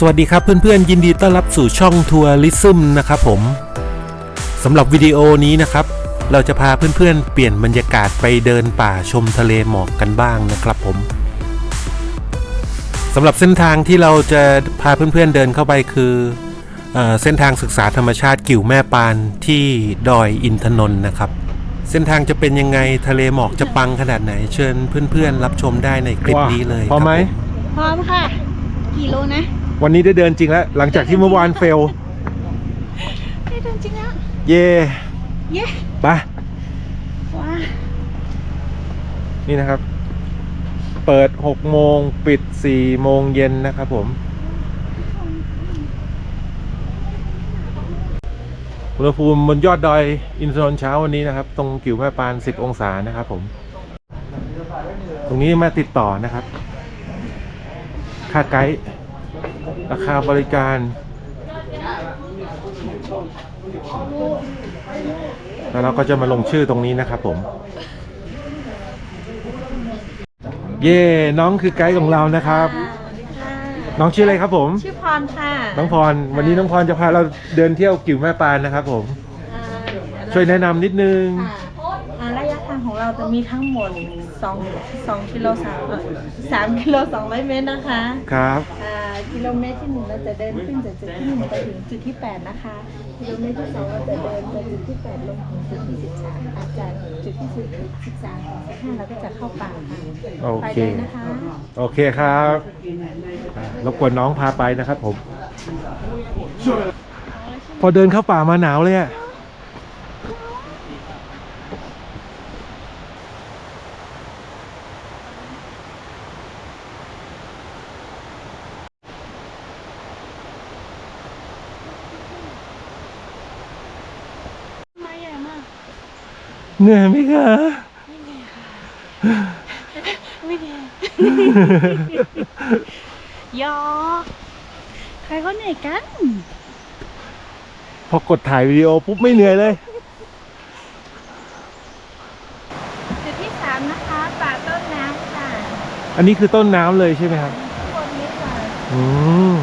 สวัสดีครับเพื่อนๆ ยินดีต้อนรับสู่ช่องทัวริซึมนะครับผมสำหรับวิดีโอนี้นะครับ เราจะพาเพื่อนๆ เปลี่ยนบรรยากาศไปเดินป่าชมทะเลหมอกกันบ้างนะครับผมสำหรับเส้นทางที่เราจะพาเพื่อนๆเดินเข้าไปคือเอเส้นทางศึกษาธรรมชาติกิ่วแม่ปานที่ดอยอินทนนท์นะครับ เส้นทางจะเป็นยังไงทะเลหมอกจะปังขนาดไหนเชิญเพื่อนๆ รับชมได้ในคลิปนี้เลยพร้อมไหมพร้อมค่ะ กี่โลนะ วันนี้ได้เดินจริงแล้ว หลังจากที่เมื่อวานเฟล ได้เดินจริงแล้ว เย่เย้ไปว้านี่นะครับ เปิด6โมงปิด4โมงเย็นนะครับผมอุณหภูมิบนยอดดอยอินทนนท์เช้าวันนี้นะครับ ตรงกิ่วแม่ปาน 10 องศานะครับผม ตรงนี้มาติดต่อนะครับ ค่าไกด์ ราคาบริการ แล้วเราก็จะมาลงชื่อตรงนี้นะครับผม เย่น้องคือไกด์ของเรานะครับสวัสดีค่ะน้องชื่ออะไรครับผม ชื่อพรค่ะน้องพร วันนี้น้องพรจะพาเราเดินเที่ยวกิ่วแม่ปานนะครับผมอ่าเดี๋เราช่วยแนะนำนิดนึงอ่าอ่าระยะทางของเราจะมีทั้งหมด 2 2กิโล3เอ่อ3กิโล200เมตรนะคะครับ อ่ากิโลเมตรที่หนึ่งเราจะเดินขึ้นจากจุดที่หนึ่งไปถึงจุดที่แปดนะคะ กิโลเมตรที่สองเราจะเดินจากจุดที่แปดลงถึงจุดที่สิบสามอาจากจุดที่สิบสิบสามถึงสิบห้าเราก็จะเข้าป่าค่ะโอไปเค เลยนะคะ โอเคครับอ่ารบกวนน้องพาไปนะครับผม พอเดินเข้าป่ามาหนาวเลยอะ มาใหญ่มาก เหนื่อยไหมคะ ไม่แน่ยอกใครเขาเหนื่อยกัน พอกดถ่ายวิดีโอปุ๊บไม่เหนื่อยเลย จุดที่สามนะคะป่าต้นน้ำค่ะอันนี้คือต้นน้ำเลยใช่ไหมครับ ข้างบนนี้ค่ะ อืม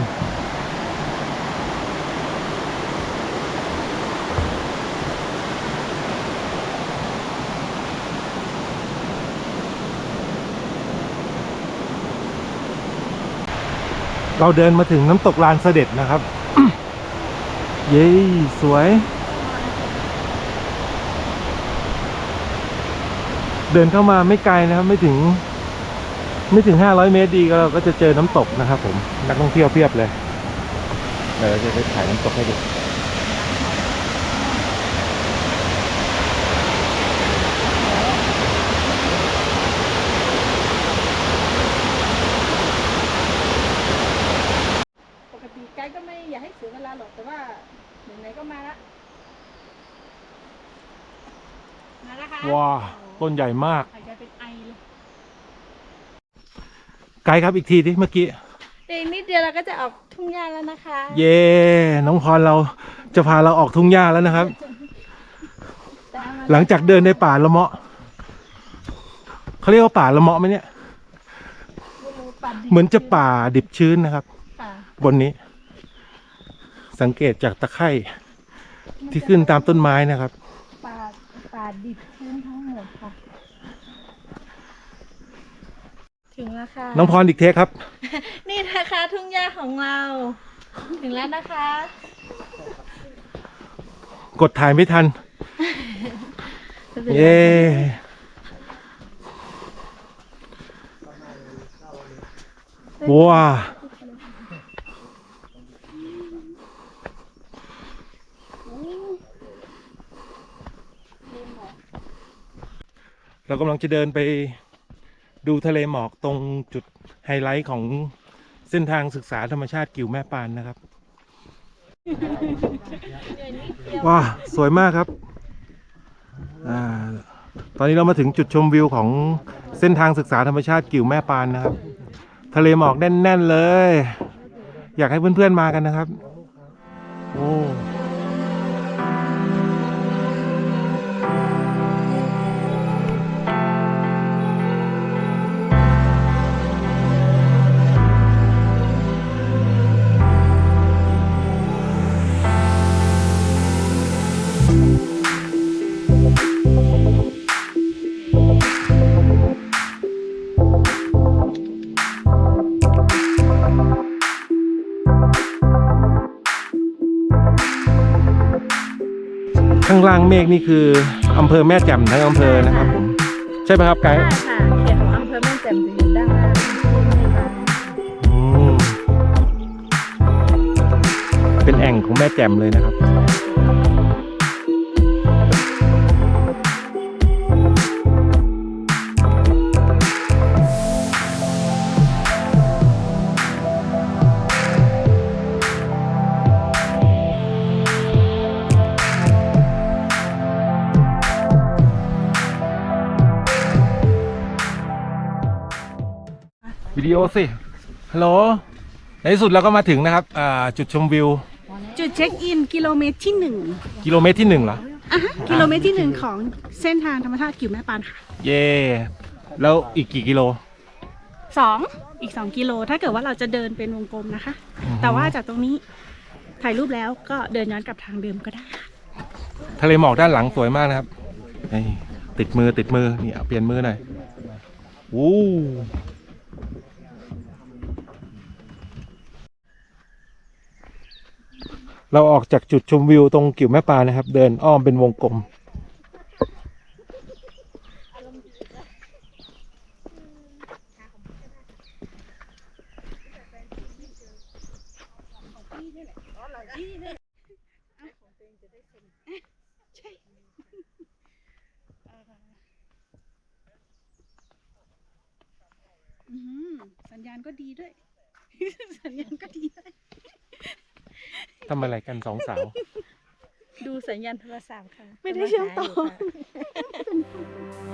เราเดินมาถึงน้ำตกลานเสด็จนะครับ เย้สวย เดินเข้ามาไม่ไกลนะครับไม่ถึง ไม่ถึง 500 เมตรดีก็เราก็จะเจอน้ำตกนะครับผมนักท่องเที่ยวเพียบเลยเดี๋ยวเราจะไปถ่ายน้ำตกให้ดู ปกติไกด์ก็ไม่อยากให้เสียเวลาหรอกแต่ว่าไหนๆก็มาละมาแล้ วค่ะว้าต้นใหญ่มาก หายใจเป็นไอเลยไกด์ครับอีกทีที่เมื่อกี้ เดี๋ยวอีกนิดเดียวเราก็จะออกทุ่งหญ้าแล้วนะคะ เย้น้องพรเราจะพาเราออกทุ่งหญ้าแล้วนะครับตามมาหลังจากเดินในป่าละเมาะเขาเรียกว่าป่าละเมาะไหมเนี่ยปัดดิเหมือนจะป่าดิบชื้นนะครับ ค่ะบนนี้ สังเกตจากตะไคร่ที่ขึ้นตามต้นไม้นะครับ ป่าป่าดิบชื้นทั้งหมดค่ะ ถึงแล้วค่ะน้องพรอีกเทคครับ นี่นะคะทุ่งหญ้าของเรา ถึงแล้วนะคะ กดถ่ายไม่ทัน เย้ว้า เรากำลังจะเดินไปดูทะเลหมอกตรงจุดไฮไลท์ของเส้นทางศึกษาธรรมชาติกิ่วแม่ปานนะครับ ว้าสวยมากครับอ่าตอนนี้เรามาถึงจุดชมวิวของเส้นทางศึกษาธรรมชาติกิ่วแม่ปานนะครับ ทะเลหมอกแน่น ๆ เลย อยากให้เพื่อน ๆ มากันนะครับ โอ้ ข้างล่างเมฆนี่คืออำเภอแม่แจ่มทั้งอำเภอนะครับผม ใช่ไหมครับไกด์ค่ะเขตของอำเภอแม่แจ่มจะอยู่ด้านล่างที่ไม่บางอืมเป็นแอ่งของแม่แจ่มเลยนะครับ ดีโอสิ ฮัลโหล ในที่สุดเราก็มาถึงนะครับอ่าจุดชมวิว จุดเช็คอินกิโลเมตรที่หนึ่งกิโลเมตรที่หนึ่งเหรอ อะฮะกิโลเมตรที่หนึ่งของเส้นทางธรรมชาติกิ่วแม่ปานค่ะเย่แล้วอีกกี่กิโล สองอีกสองกิโลถ้าเกิดว่าเราจะเดินเป็นวงกลมนะคะ แต่ว่าจากตรงนี้ถ่ายรูปแล้วก็เดินย้อนกลับทางเดิมก็ได้ค่ะทะเลหมอกด้านหลังสวยมากนะครับนี่ติดมือติดมือนี่เอาเปลี่ยนมือหน่อยวู้ เราออกจากจุดชมวิวตรงกิ่วแม่ปลานะครับ เดินอ้อมเป็นวงกลมอื้อหือสัญญาณก็ดีด้วย สัญญาณก็ดีด้วย ทำอะไรกันสองสาว ดูสัญญาณโทรศัพท์ค่ะไม่ได้เชื่อมต่อ กำลังหายู่ค่ะ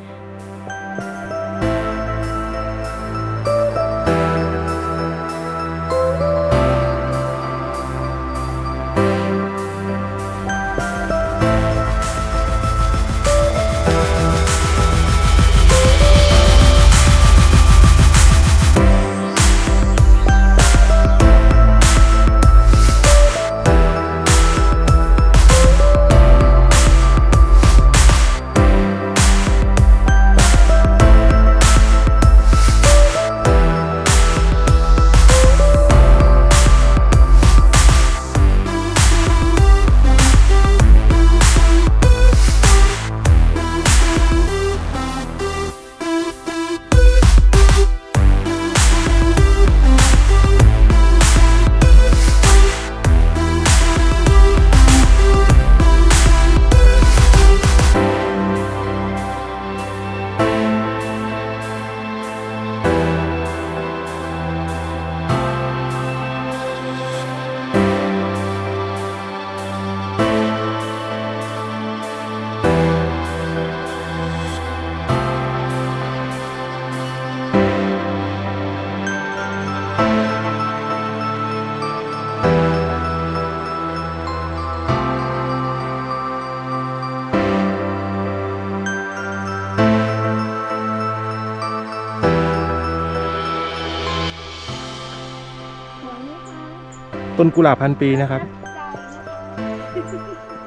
ต้นกุหลาบพันปีนะครับ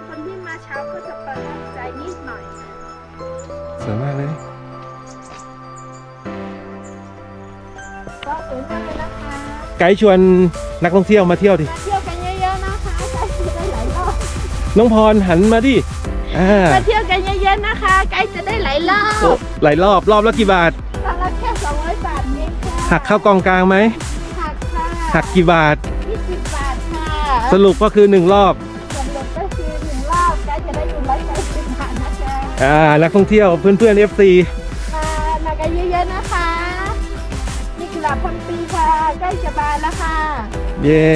คนที่มาเช้าก็จะประทับใจนิดหน่อย สวยมากเลย ก็สวยมากเลยนะคะ ไกด์ชวนนักท่องเที่ยวมาเที่ยวดิมาเที่ยวกันเยอะๆนะคะไกด์จะได้หลายรอบน้องพรหันมาดิอ่ามาเที่ยวกันเยอะๆนะคะไกด์จะได้หลายรอบหลายรอบรอบละกี่บาท ตอนละแค่200บาทเองค่ะหักเข้ากองกลางไหมหักค่ะ หักกี่บาท20บาทค่ะ สรุปก็คือหนึ่งรอบส่วนลดก็คือหนึ่งรอบไกด์จะได้อยู่ร้อยแปดสิบบาทนะคะอ่านักท่องเที่ยวเพื่อนๆ FC มามากันเยอะๆนะคะนี่กุหลาบพันปีค่ะใกล้จะบานแล้วค่ะเย้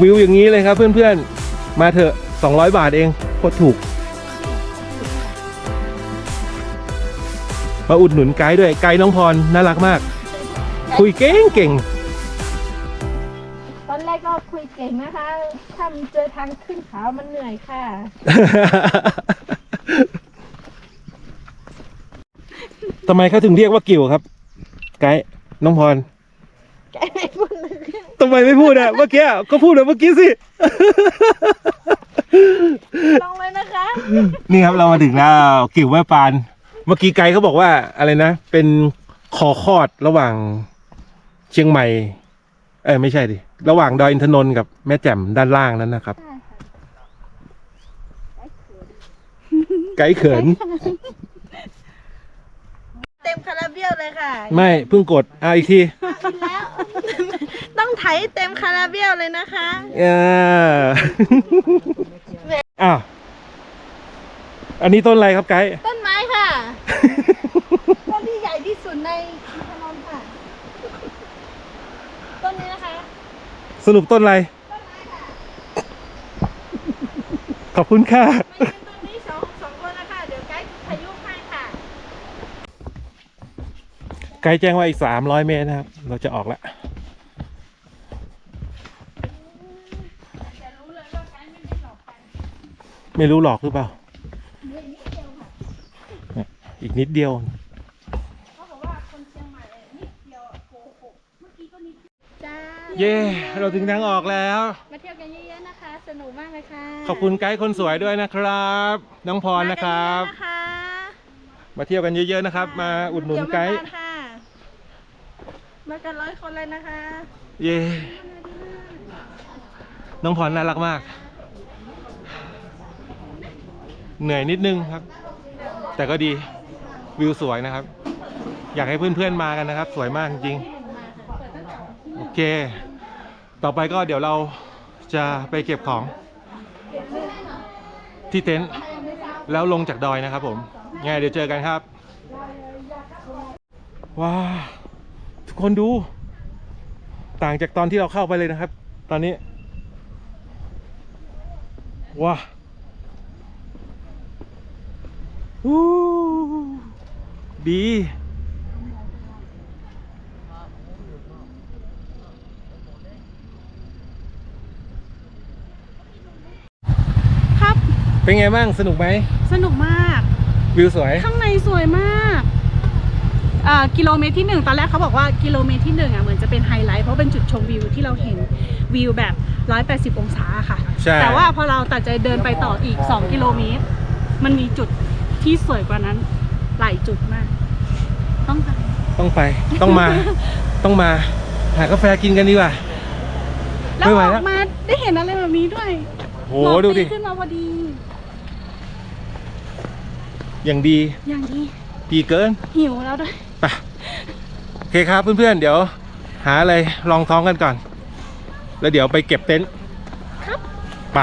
วิวอย่างนี้เลยครับเพื่อนๆ มาเถอะ 200 บาทเองโคตรถูกมาอุดหนุนไกด์ด้วยไกด์น้องพรน่ารักมาก คุยเก่งเก่งต อนแรกก็คุยเก่งนะคะถ้ามันเจอทางขึ้นเขามันเหนื่อยค่ะ ทำไมเขาถึงเรียกว่ากิ่วครับ ไกด์น้องพรแกไม่พูดเลยทำไมไม่พูดอะเมื่อกี้ก็พูดแบบเมื่อกี้สิ ลองเลยนะคะ นี่ครับเรามาถึงแล้วกิ่วแม่ปาน เมื่อกี้ไกด์เขาบอกว่าอะไรนะ เป็นคอคอดระหว่างเชียงใหม่ เอ้ยไม่ใช่ดิ ระหว่างดอยอินทนนท์กับแม่แจ่มด้านล่างนั้นนะครับ ไกด์เขิน เต็มคาราเบลเลยค่ะไม่เพิ่งกดอะอีกทีแล้ว ต้องไถเต็มคาราเบลเลยนะคะ เออ อ้าวอันนี้ต้นอะไรครับไกด์ต้นไม้ค่ะ ต้นที่ใหญ่ที่สุดในอินทนนท์ค่ะ ต้นนี้นะคะ สรุปต้นอะไร ขอบคุณค่ะไม่เป็นต้นนี้สองสองคนนะคะ เดี๋ยวไกด์ถ่ายรูปให้ค่ะไกด์แจ้งว่าอีกสามร้อยเมตรนะครับ เราจะออกแล้วไม่รู้หลอกหรือเปล่าอีกนิดเดียวจ้าเย้เราถึงทางออกแล้ว มาเที่ยวกันเยอะๆนะคะ สนุกมากเลยค่ะขอบคุณไกด์คนสวยด้วยนะครับ น้องพรนะครับ มากันเยอะๆนะคะมาเที่ยวกันเยอะๆนะครับ มาอุดหนุนไกด์เยวมาค่ะมากันร้อยคนเลยนะคะเย้น้องพรน่ารักมาก เหนื่อยนิดนึงครับ แต่ก็ดีวิวสวยนะครับ อยากให้เพื่อนๆมากันนะครับ สวยมากจริงๆ โอเค ต่อไปก็เดี๋ยวเราจะไปเก็บของที่เต็นท์แล้วลงจากดอยนะครับผมไงเดี๋ยวเจอกันครับ ว้าทุกคนดู ต่างจากตอนที่เราเข้าไปเลยนะครับ ตอนนี้ ว้าวูดี ครับ เป็นไงบ้างสนุกไหมสนุกมาก วิวสวย ข้างในสวยมากอ่ากิโลเมตรที่หนึ่งตอนแรกเขาบอกว่ากิโลเมตรที่หนึ่งอะเหมือนจะเป็นไฮไลท์เพราะเป็นจุดชมวิวที่เราเห็นวิวแบบ 180 องศาค่ะ ใช่ แต่ว่าพอเราตัดใจเดินไปต่ออีก 2 กิโลเมตร มันมีจุดที่สวยกว่านั้น หลายจุดมาก ต้องไปต้องไปต้องมา ต้องมา หากาแฟกินกันดีกว่า แล้วไม่อไหวอแล้วกมาได้เห็นอะไรแบบนี้ด้วยโหหมอกดูดิ ตีขึ้นมาพอดี อย่างดี อย่างนี้ดีเกิน หิวแล้วด้วยไปโอเคครับเพื่อนๆ เดี๋ยว หาอะไรลองท้องกันก่อน แล้วเดี๋ยวไปเก็บเต็นท์ครับไป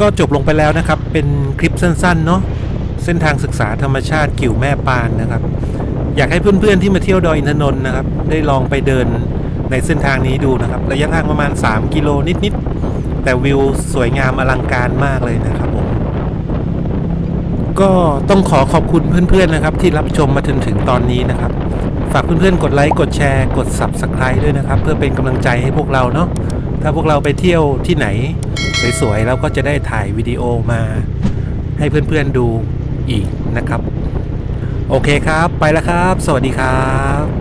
ก็จบลงไปแล้วนะครับ เป็นคลิปสั้นๆ เนาะเส้นทางศึกษาธรรมชาติกิ่วแม่ปานนะครับ อยากให้เพื่อนๆที่มาเที่ยวดอยอินทนนท์นะครับ ได้ลองไปเดินในเส้นทางนี้ดูนะครับ ระยะทางประมาณ 3 กิโลนิดๆ แต่วิวสวยงามอลังการมากเลยนะครับผม ก็ต้องขอขอบคุณเพื่อนๆนะครับ ที่รับชมมาถึงถึงตอนนี้นะครับ ฝากเพื่อนๆกดไลค์กดแชร์กด Subscribe ด้วยนะครับ เพื่อเป็นกำลังใจให้พวกเราเนาะถ้าพวกเราไปเที่ยวที่ไหน สวยๆแล้วก็จะได้ถ่ายวิดีโอมา ให้เพื่อนๆดูอีกนะครับ โอเคครับ ไปแล้วครับ สวัสดีครับ